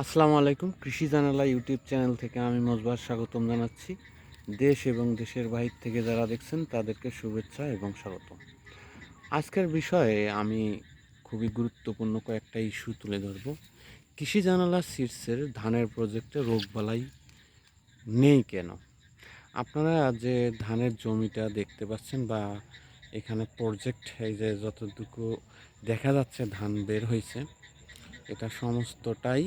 আসসালামু আলাইকুম, কৃষি জানালা ইউটিউব চ্যানেল থেকে আমি মজবার স্বাগতম জানাচ্ছি। দেশ এবং দেশের বাহির থেকে যারা দেখছেন, তাদেরকে শুভেচ্ছা এবং স্বাগতম আজকের বিষয়ে আমি খুবই গুরুত্বপূর্ণ কয়েকটা ইস্যু তুলে ধরব। কৃষি জানালা সিটসের ধানের প্রজেক্টে রোগবালাই নেই কেন? আপনারা যে ধানের জমিটা দেখতে পাচ্ছেন বা এখানে প্রজেক্ট এই যে যতটুকু দেখা যাচ্ছে ধান বের হয়েছে, এটা সমস্তটাই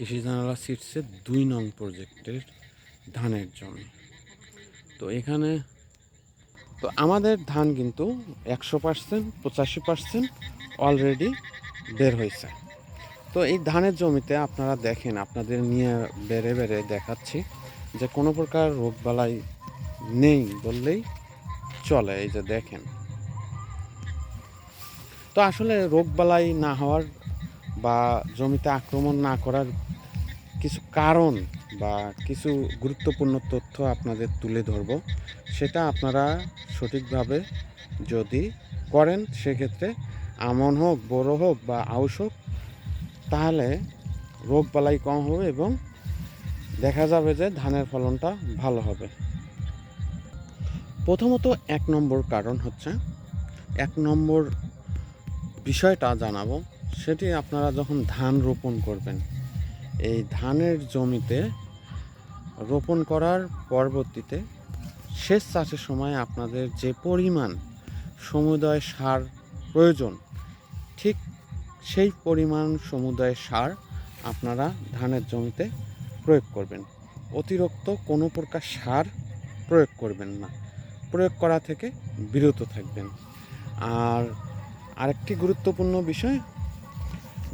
কৃষি জানালা সিটসের দুই নং প্রজেক্টের ধানের জমি। তো এখানে, তো আমাদের ধান কিন্তু একশো পার্সেন্ট, পঁচাশি পার্সেন্ট অলরেডি বের হয়েছে। তো এই ধানের জমিতে আপনারা দেখেন, আপনাদের নিয়ে বেড়ে বেড়ে দেখাচ্ছি যে কোনো প্রকার রোগবালাই নেই বললেই চলে, এই যে দেখেন। তো আসলে রোগবালাই না হওয়ার বা জমিতে আক্রমণ না করার কিছু কারণ বা কিছু গুরুত্বপূর্ণ তথ্য আপনাদের তুলে ধরব, সেটা আপনারা সঠিকভাবে যদি করেন, সেক্ষেত্রে আমন হোক, বড় হোক বা আউশ হোক, তাহলে রোগ রোগবালাই কম হবে এবং দেখা যাবে যে ধানের ফলনটা ভালো হবে। প্রথমত এক নম্বর কারণ হচ্ছে, এক নম্বর বিষয়টা জানাব সেটি আপনারা যখন ধান রোপণ করবেন, এই ধানের জমিতে রোপণ করার পরবর্তীতে শেষ চাষের সময় আপনাদের যে পরিমাণ সমুদয় সার প্রয়োজন, ঠিক সেই পরিমাণ সমুদয় সার আপনারা ধানের জমিতে প্রয়োগ করবেন। অতিরিক্ত কোনো প্রকার সার প্রয়োগ করবেন না। প্রয়োগ করা থেকে বিরত থাকবেন। আর আরেকটি গুরুত্বপূর্ণ বিষয়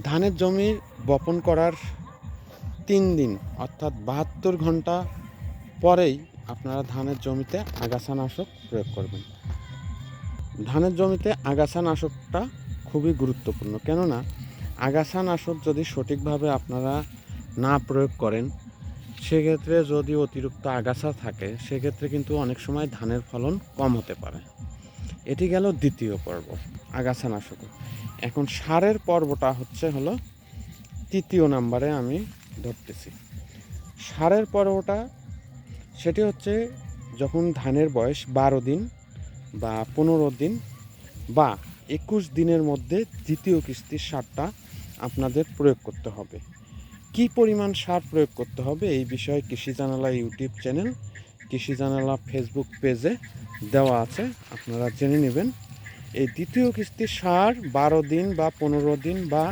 ধানের জমি বপন করার তিন দিন, অর্থাৎ বাহাত্তর ঘণ্টা পরেই আপনারা ধানের জমিতে আগাছানাশক প্রয়োগ করবেন। ধানের জমিতে আগাছানাশকটা খুবই গুরুত্বপূর্ণ। কেননা আগাছানাশক যদি সঠিকভাবে আপনারা না প্রয়োগ করেন, সেক্ষেত্রে যদি অতিরিক্ত আগাছা থাকে, সেক্ষেত্রে কিন্তু অনেক সময় ধানের ফলন কম হতে পারে। এটি গেল দ্বিতীয় পর্ব আগাছানাশক এখন সারের পর্বটা হচ্ছে হলো তৃতীয় নাম্বারে আমি ধরতেছি। সারের পর্বটা, সেটি হচ্ছে যখন ধানের বয়স বারো দিন বা পনেরো দিন বা একুশ দিনের মধ্যে দ্বিতীয় কিস্তির সারটা আপনাদের প্রয়োগ করতে হবে। কি পরিমাণ সার প্রয়োগ করতে হবে এই বিষয়ে কৃষি জানালা ইউটিউব চ্যানেল, কৃষি জানালা ফেসবুক পেজে দেওয়া আছে, আপনারা জেনে নেবেন। এই দ্বিতীয় কিস্তির সার বারো দিন বা পনেরো দিন বা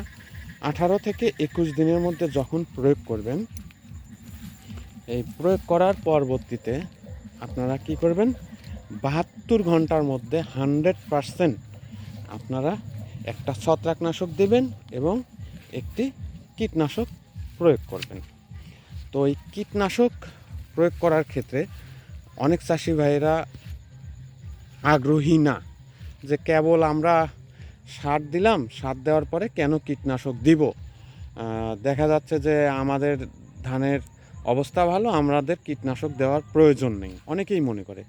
আঠারো থেকে একুশ দিনের মধ্যে যখন প্রয়োগ করবেন, এই প্রয়োগ করার পরবর্তীতে আপনারা কি করবেন? বাহাত্তর ঘণ্টার মধ্যে হান্ড্রেড পারসেন্ট আপনারা একটা ছত্রাকনাশক দেবেন এবং একটি কীটনাশক প্রয়োগ করবেন। তো এই কীটনাশক প্রয়োগ করার ক্ষেত্রে অনেক চাষি ভাইয়েরা আগ্রহী না। যে কেবল আমরা সার দিলাম, সার দেওয়ার পরে কেন কীটনাশক দিব? দেখা যাচ্ছে যে আমাদের ধানের অবস্থা ভালো, আমাদের কীটনাশক দেওয়ার প্রয়োজন নেই। অনেকেই মনে করে,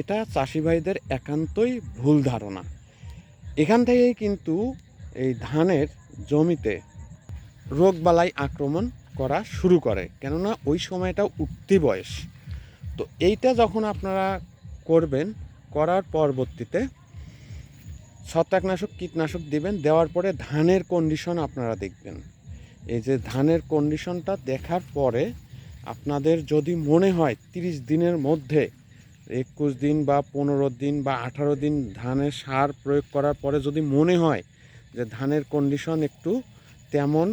এটা চাষি ভাইদের একান্তই ভুল ধারণা। এখান থেকেই কিন্তু এই ধানের জমিতে রোগবালাই আক্রমণ করা শুরু করে, কেননা ওই সময়টা উঠতি বয়স। তো এইটা যখন আপনারা করবেন, করার পরবর্তীতে ছত্রাকনাশক কীটনাশক দিবেন, দেওয়ার পরে ধানের কন্ডিশন আপনারা দেখবেন। এই যে ধানের কন্ডিশনটা দেখার পরে আপনাদের যদি মনে হয় তিরিশ দিনের মধ্যে একুশ দিন বা পনেরো দিন বা আঠারো দিন ধানের সার প্রয়োগ করার পরে যদি মনে হয় যে ধানের কন্ডিশন একটু তেমন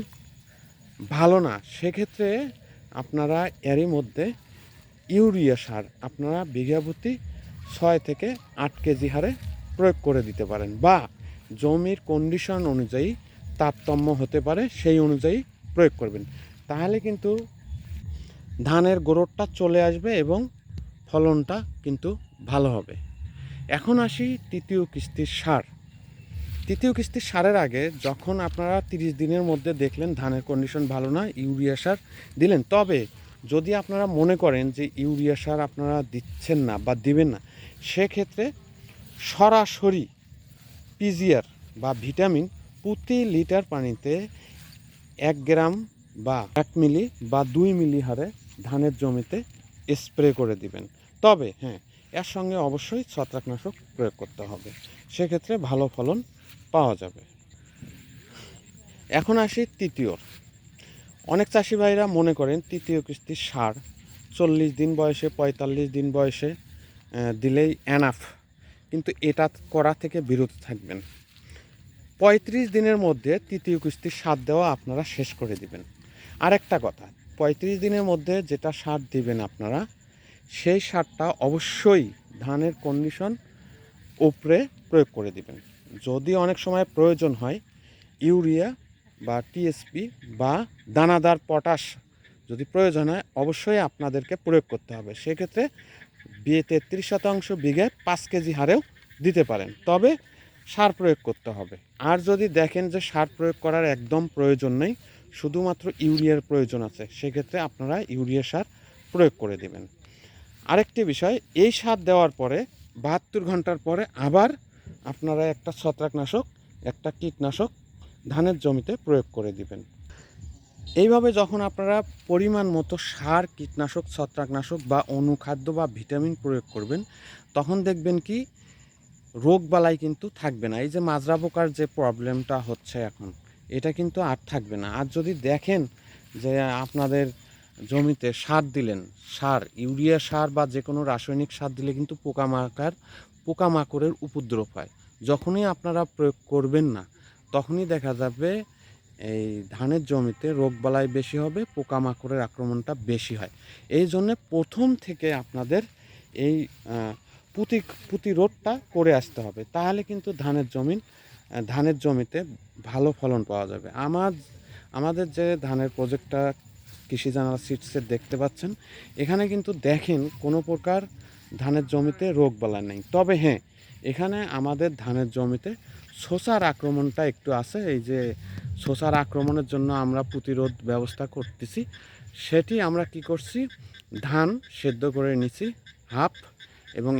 ভালো না, সেক্ষেত্রে আপনারা এরই মধ্যে ইউরিয়া সার আপনারা বিঘা প্রতি ছয় থেকে আট কেজি হারে প্রয়োগ করে দিতে পারেন বা জমির কন্ডিশন অনুযায়ী তারতম্য হতে পারে, সেই অনুযায়ী প্রয়োগ করবেন। তাহলে কিন্তু ধানের গোড়টা চলে আসবে এবং ফলনটা কিন্তু ভালো হবে। এখন আসি তৃতীয় কিস্তির সার। তৃতীয় কিস্তির সারের আগে যখন আপনারা তিরিশ দিনের মধ্যে দেখলেন ধানের কন্ডিশন ভালো না, ইউরিয়া সার দিলেন, তবে যদি আপনারা মনে করেন যে ইউরিয়া সার আপনারা দিচ্ছেন না বা দিবেন না, সেক্ষেত্রে সরাসরি পিজিআর বা ভিটামিন প্রতি লিটার পানিতে এক গ্রাম বা এক মিলি বা দুই মিলি হারে ধানের জমিতে স্প্রে করে দিবেন। তবে হ্যাঁ এর সঙ্গে অবশ্যই ছত্রাকনাশক প্রয়োগ করতে হবে। সেক্ষেত্রে ভালো ফলন পাওয়া যাবে। এখন আসি তৃতীয় অনেক চাষি ভাইরা মনে করেন তৃতীয় কিস্তির সার চল্লিশ দিন বয়সে, পঁয়তাল্লিশ দিন বয়সে দিলেই এনাফ কিন্তু এটা করা থেকে বিরত থাকবেন। পঁয়ত্রিশ দিনের মধ্যে তৃতীয় কিস্তির সার দেওয়া আপনারা শেষ করে দিবেন। আরেকটা কথা, পঁয়ত্রিশ দিনের মধ্যে যেটা সার দিবেন আপনারা, সেই সারটা অবশ্যই ধানের কন্ডিশন উপরে প্রয়োগ করে দিবেন। যদি অনেক সময় প্রয়োজন হয়, ইউরিয়া বা টিএসপি বা দানাদার পটাশ যদি প্রয়োজন হয়, অবশ্যই আপনাদেরকে প্রয়োগ করতে হবে। সেক্ষেত্রে বিয়ে তেত্রিশ শতাংশ বিঘে পাঁচ কেজি হারেও দিতে পারেন। তবে সার প্রয়োগ করতে হবে। আর যদি দেখেন যে সার প্রয়োগ করার একদম প্রয়োজন নেই, শুধুমাত্র ইউরিয়ার প্রয়োজন আছে, সেক্ষেত্রে আপনারা ইউরিয়া সার প্রয়োগ করে দেবেন। আরেকটি বিষয়, এই সার দেওয়ার পরে বাহাত্তর ঘণ্টার পরে আবার আপনারা একটা ছত্রাকনাশক, একটা কীটনাশক ধানের জমিতে প্রয়োগ করে দিবেন। এইভাবে যখন আপনারা পরিমাণ মতো সার, কীটনাশক, ছত্রাকনাশক বা অনুখাদ্য বা ভিটামিন প্রয়োগ করবেন, তখন দেখবেন কি রোগ বালাই কিন্তু থাকবে না। এই যে মাজরা পোকার যে প্রবলেমটা হচ্ছে এখন, এটা কিন্তু আর থাকবে না। আর যদি দেখেন যে আপনাদের জমিতে সার দিলেন, সার, ইউরিয়া সার বা যে কোনো রাসায়নিক সার দিলে কিন্তু পোকামাকার পোকামাকড়ের উপদ্রব হয়। যখনই আপনারা প্রয়োগ করবেন না, তখনই দেখা যাবে এই ধানের জমিতে রোগবালাই বেশি হবে, পোকামাকড়ের আক্রমণটা বেশি হয়। এই জন্যে প্রথম থেকে আপনাদের এই প্রতি, প্রতিরোধটা করে আসতে হবে। তাহলে কিন্তু ধানের জমিন ধানের জমিতে ভালো ফলন পাওয়া যাবে। আমার, আমাদের যে ধানের প্রজেক্টটা কৃষি জানালা সিটসে দেখতে পাচ্ছেন, এখানে কিন্তু দেখেন কোনো প্রকার ধানের জমিতে রোগ বালাই নেই। তবে হ্যাঁ এখানে আমাদের ধানের জমিতে শোষার আক্রমণটা একটু আছে। এই যে শোষার আক্রমণের জন্য আমরা প্রতিরোধ ব্যবস্থা করতেছি। সেটি আমরা কি করছি? ধান সেদ্ধ করে নিছি, হাফ